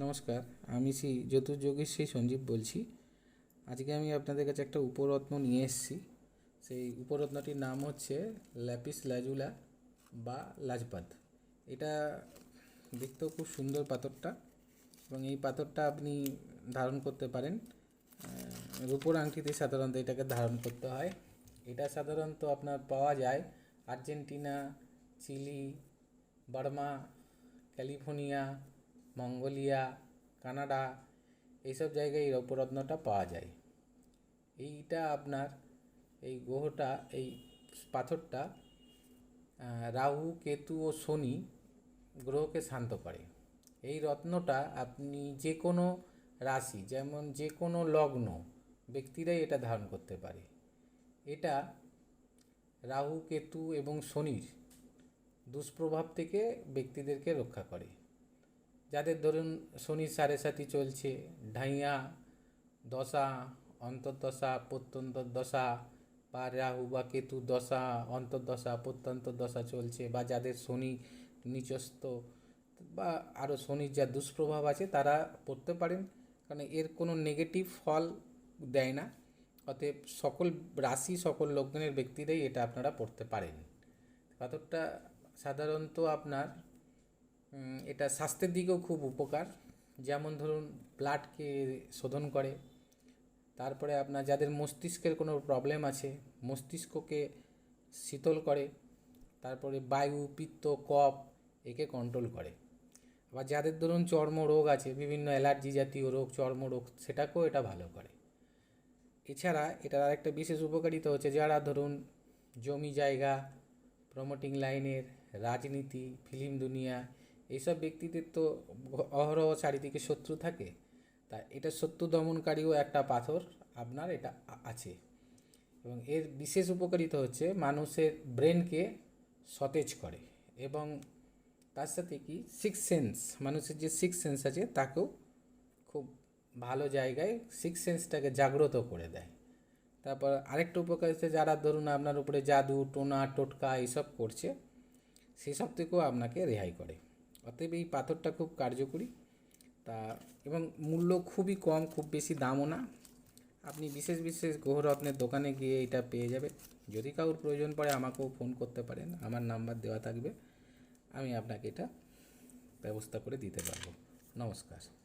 নমস্কার, আমি শ্রী জ্যোতির্যোগীশ্রী সঞ্জীব বলছি। আজকে আমি আপনাদের কাছে একটা উপরত্ন নিয়ে এসেছি। সেই উপরত্নটির নাম হচ্ছে ল্যাপিস লাজুলা বা লাজপাত এটা দেখতেও খুব সুন্দর পাথরটা এবং এই পাথরটা আপনি ধারণ করতে পারেন। রূপোর আংটিতে সাধারণত এটাকে ধারণ করতে হয়। এটা সাধারণত আপনার পাওয়া যায় Argentina, Chile, Burma, California Mongolia, Canada এইসব জায়গায় এই রৌপ্যরত্নটা পাওয়া যায়। এইটা আপনার এই গ্রহটা, এই পাথরটা রাহু, কেতু ও শনি গ্রহকে শান্ত করে। এই রত্নটা আপনি যে কোনো রাশি, যেমন যে কোনো লগ্ন, ব্যক্তিরাই এটা ধারণ করতে পারে। এটা রাহু, কেতু এবং শনির দুষ্প্রভাব থেকে ব্যক্তিদেরকে রক্ষা করে। যাদের ধরুন শনির সাড়ে সাথী চলছে, ঢাইয়া, দশা, অন্তর্দশা প্রত্যন্তর দশা বা রাহু বা কেতু দশা, অন্তর্দশা প্রত্যন্ত দশা চলছে বা যাদের শনি নিচস্থ বা আরও শনির যা দুষ্প্রভাব আছে তারা পড়তে পারেন। কারণ এর কোনো নেগেটিভ ফল দেয় না। অতএব সকল রাশি, সকল লগ্নের ব্যক্তিরাই এটা আপনারা পড়তে পারেন। পাথরটা সাধারণত আপনার এটা স্বাস্থ্যের দিকেও খুব উপকার। যেমন ধরুন, ব্লাডকে শোধন করে। তারপরে আপনার যাদের মস্তিষ্কের কোনো প্রবলেম আছে, মস্তিষ্ককে শীতল করে। তারপরে বায়ু, পিত্ত, কফ একে কন্ট্রোল করে। আবার যাদের ধরুন, চর্ম রোগ আছে, বিভিন্ন অ্যালার্জি জাতীয় রোগ চর্মরোগ সেটাকেও এটা ভালো করে। এছাড়া এটার আরেকটা বিশেষ উপকারিতা হচ্ছে, যারা ধরুন, জমি জায়গা প্রমোটিং লাইনের রাজনীতি ফিল্ম দুনিয়া এইসব ব্যক্তিদের তো অহরহ চারিদিকে শত্রু থাকে। তা এটা শত্রু দমনকারীও একটা পাথর, আপনার এটা আছে। এবং এর বিশেষ উপকারিতা হচ্ছে মানুষের ব্রেনকে সতেজ করে এবং তার সাথে কি? সিক্স সেন্স মানুষের যে সিক্স সেন্স আছে তাকেও খুব ভালো জায়গায় সিক্স সেন্সটাকে জাগ্রত করে দেয়। তারপর আরেকটা উপকার হচ্ছে যারা ধরুন আপনার উপরে জাদু, টোনা, টোটকা এইসব করছে, সেসব থেকেও আপনাকে রেহাই করে। অতএব এই পাথরটা খুব কার্যকরী। তা, এবং মূল্য খুবই কম, খুব বেশি দামও না। আপনি বিশেষ বিশেষ গ্রহরত্নের দোকানে গিয়ে এটা পেয়ে যাবেন। যদি কারোর প্রয়োজন পড়ে আমাকেও ফোন করতে পারেন। আমার নাম্বার দেওয়া থাকবে। আমি আপনাকে এটা ব্যবস্থা করে দিতে পারব। নমস্কার।